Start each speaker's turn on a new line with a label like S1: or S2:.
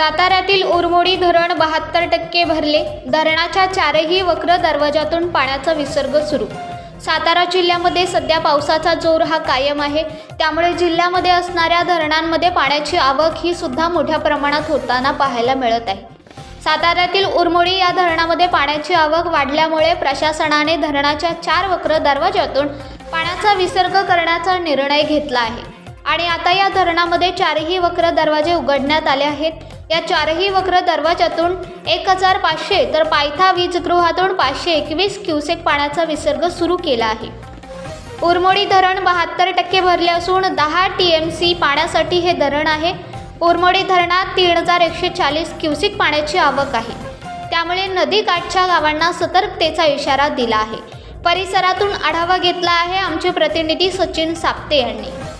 S1: साताऱ्यातील उरमोडी धरण बहात्तर टक्के भरले धरणाच्या चारही वक्र दरवाजातून पाण्याचा विसर्ग सुरू सातारा जिल्ह्यामध्ये सध्या पावसाचा जोर हा कायम आहे त्यामुळे जिल्ह्यामध्ये असणाऱ्या धरणांमध्ये पाण्याची आवक ही सुद्धा मोठ्या प्रमाणात होताना पाहायला मिळत आहे साताऱ्यातील उरमोडी या धरणामध्ये पाण्याची आवक वाढल्यामुळे प्रशासनाने धरणाच्या चार वक्र दरवाजातून पाण्याचा विसर्ग करण्याचा निर्णय घेतला आहे आणि आता या धरणामध्ये चारही वक्र दरवाजे उघडण्यात आले आहेत या चारही वक्र दरवाजातून एक हजार पाचशे तर पायथा वीजगृहातून पाचशे एकवीस क्युसेक पाण्याचा विसर्ग सुरू केला आहे उरमोडी धरण बहात्तर टक्के भरले असून दहा टी एम सी पाण्यासाठी हे धरण आहे उरमोडी धरणात तीन हजार एकशे चाळीस क्युसिक पाण्याची आवक आहे त्यामुळे नदीकाठच्या गावांना सतर्कतेचा इशारा दिला आहे परिसरातून आढावा घेतला आहे आमचे प्रतिनिधी सचिन साप्ते यांनी